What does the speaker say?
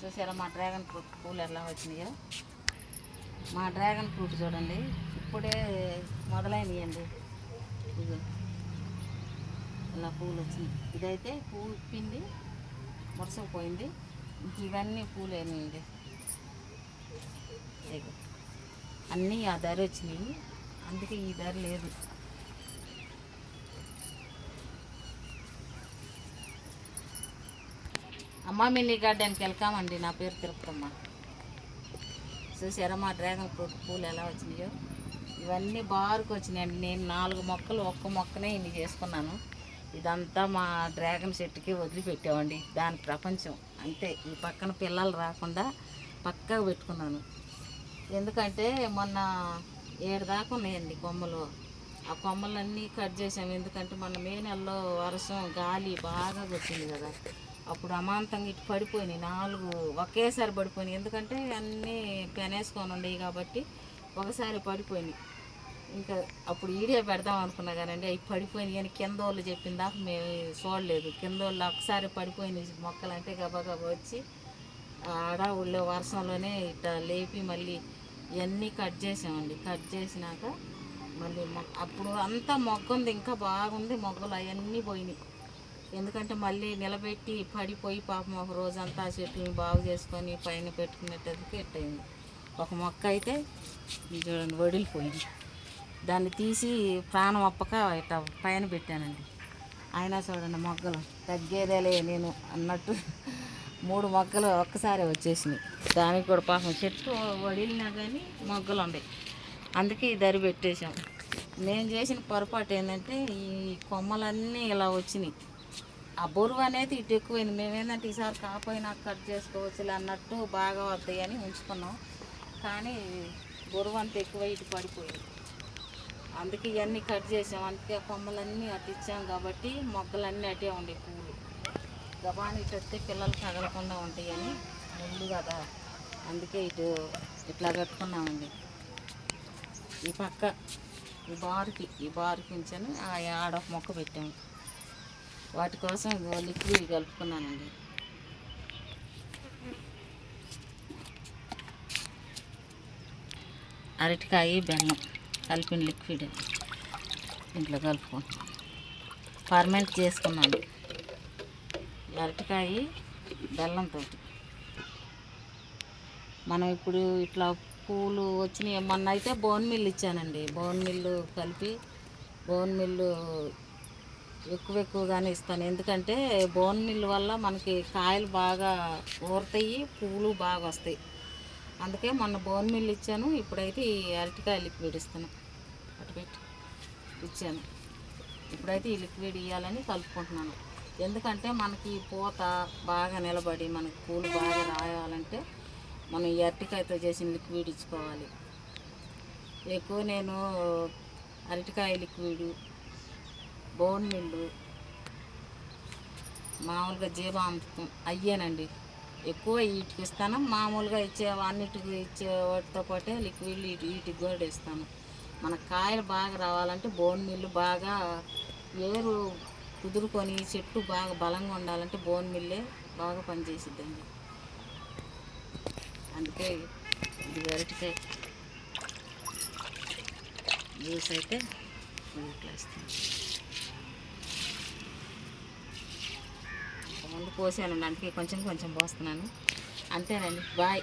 చూసారా మా dragon fruit పూలు ఎలా వచ్చినాయో? మా డ్రాగన్ ఫ్రూట్ చూడండి. ఇప్పుడే మొదలైనయండి. ఇది ఇలా పూలు వచ్చినాయి. ఇదైతే పువ్వు ఇప్పింది మురసపోయింది. ఇవన్నీ పూలేనండి. అన్నీ ఆ ధర వచ్చినాయి. అందుకే ఈ ధర లేదు. అమ్మ మినీ గార్డెన్కి వెళ్తామండి నా పేరు తిరుపతమ్మ. చూసారా మా డ్రాగన్ ఫ్రూట్ పూలు ఎలా వచ్చినాయో? ఇవన్నీ బారుకు వచ్చినాయండి. నేను నాలుగు మొక్కలు ఒక్క మొక్కనే ఇన్ని చేసుకున్నాను. ఇదంతా మా డ్రాగన్ చెట్టుకి వదిలిపెట్టామండి. దాని ప్రపంచం. అంతే ఈ పక్కన పిల్లలు రాకుండా పక్కగా పెట్టుకున్నాను. ఎందుకంటే మొన్న ఏడు దాకా ఉన్నాయండి కొమ్మలు. ఆ కొమ్మలన్నీ కట్ చేసాము ఎందుకంటే మొన్న మే నెలలో వర్షం గాలి బాగా వచ్చింది కదా. అప్పుడు అమాంతంగా ఇటు పడిపోయినాయి. నాలుగు ఒకేసారి పడిపోయినాయి. ఎందుకంటే అన్నీ పెనేసుకొని ఉండేవి కాబట్టి ఒకసారి పడిపోయినాయి. ఇంకా అప్పుడు ఈడే పెడదాం అనుకున్నా కానండి అవి పడిపోయినాయి కానీ కింద వాళ్ళు చెప్పిన దాకా మేము చూడలేదు. కింద వాళ్ళు ఒకసారి పడిపోయినాయి మొక్కలు అంటే గబా గబా వచ్చి ఆడ ఊళ్ళో వర్షంలోనే ఇట్లా లేపి మళ్ళీ ఇవన్నీ కట్ చేసామండి. కట్ చేసినాక మళ్ళీ మొ- అప్పుడు అంతా మొగ్గ ఉంది. ఇంకా బాగుంది మొగ్గలు అవన్నీ పోయినాయి. ఎందుకంటే మళ్ళీ నిలబెట్టి పడిపోయి పాపం ఒక రోజంతా ఆ చెట్టుని బాగు చేసుకొని పైన పెట్టుకునేటందుకు ఎట్టయింది. ఒక మొక్క అయితే చూడండి వడిలిపోయింది. దాన్ని తీసి ప్రాణం అప్పక ఇట్లా పైన పెట్టానండి. అయినా చూడండి మొగ్గలు తగ్గేదేలే నేను అన్నట్టు మూడు మొగ్గలు ఒక్కసారి వచ్చేసినాయి. దానికి కూడా పాపం చెట్టు వడిలినా కానీ మొగ్గలు ఉన్నాయి అందుకే ఈ దరి పెట్టేశాం. నేను చేసిన పొరపాటు ఏంటంటే ఈ కొమ్మలన్నీ ఇలా వచ్చినాయి. ఆ బరువు అనేది ఇటు ఎక్కువైంది. మేమేందంటే ఈసారి కాపోయినా కట్ చేసుకోవచ్చు అన్నట్టు బాగా వస్తాయి అని ఉంచుకున్నాం. కానీ బరువు అంత ఎక్కువ ఇటు పడిపోయింది. అందుకే ఇవన్నీ కట్ చేసాం. అందుకే కొమ్మలన్నీ అటు ఇచ్చాం కాబట్టి మొగ్గలన్నీ అటే ఉండే పూలు. గబాని ఇటు వస్తే పిల్లలు తగలకుండా ఉంటాయని ముందు కదా. అందుకే ఇటు ఇట్లా కట్టుకున్నామండి. ఈ పక్క ఈ బారుకి ఈ బారుకి ఉంచాను ఆ ఆడ ఒక మొక్క పెట్టాము వాటి కోసం లిక్విడ్ కలుపుకున్నానండి. అరటికాయ బెల్లం కలిపిన లిక్విడ్ ఇంట్లో కలుపుకుంటాం ఫర్మెంట్ చేసుకున్నాను. అరటికాయ బెల్లంతో మనం ఇప్పుడు ఇట్లా పూలు వచ్చినాయి. మొన్న అయితే బోన్ మిల్ ఇచ్చానండి. బోన్ మిల్లు కలిపి బోన్ మిల్లు ఎక్కువ ఎక్కువగానే ఇస్తాను. ఎందుకంటే బోన్ మిల్ వల్ల మనకి కాయలు బాగా ఊరుతాయి పూలు బాగా వస్తాయి. అందుకే మొన్న బోన్ మిల్ ఇచ్చాను. ఇప్పుడైతే ఈ అరటికాయ లిక్విడ్ ఇస్తాను. అటు పెట్టి ఇచ్చాను. ఇప్పుడైతే ఈ లిక్విడ్ ఇవ్వాలని కలుపుకుంటున్నాను. ఎందుకంటే మనకి పూత బాగా నిలబడి మనకి పూలు బాగా రాయాలంటే మనం ఈ అరటికాయతో చేసిన లిక్విడ్ ఇచ్చుకోవాలి. ఎక్కువ నేను అరటికాయ లిక్విడ్ బోన్ మిల్లు. మామూలుగా జీవామృతం అయ్యానండి. ఎక్కువ వీటికి ఇస్తాను. మామూలుగా ఇచ్చే అన్నిటికి ఇచ్చే వాటితో పాటే లిక్విడ్ వీటికి కూడా ఇస్తాను. మన కాయలు బాగా రావాలంటే బోన్ మిల్లు బాగా ఏరు కుదురుకొని చెట్టు బాగా బలంగా ఉండాలంటే బోన్ మిల్లే బాగా పనిచేసిద్దండి. అందుకే ఇది వెరటికాయ జ్యూస్ అయితే ఇట్లా ఇస్తాను. పోసాను అందుకే కొంచెం కొంచెం పోస్తున్నాను. అంతేనండి. బాయ్.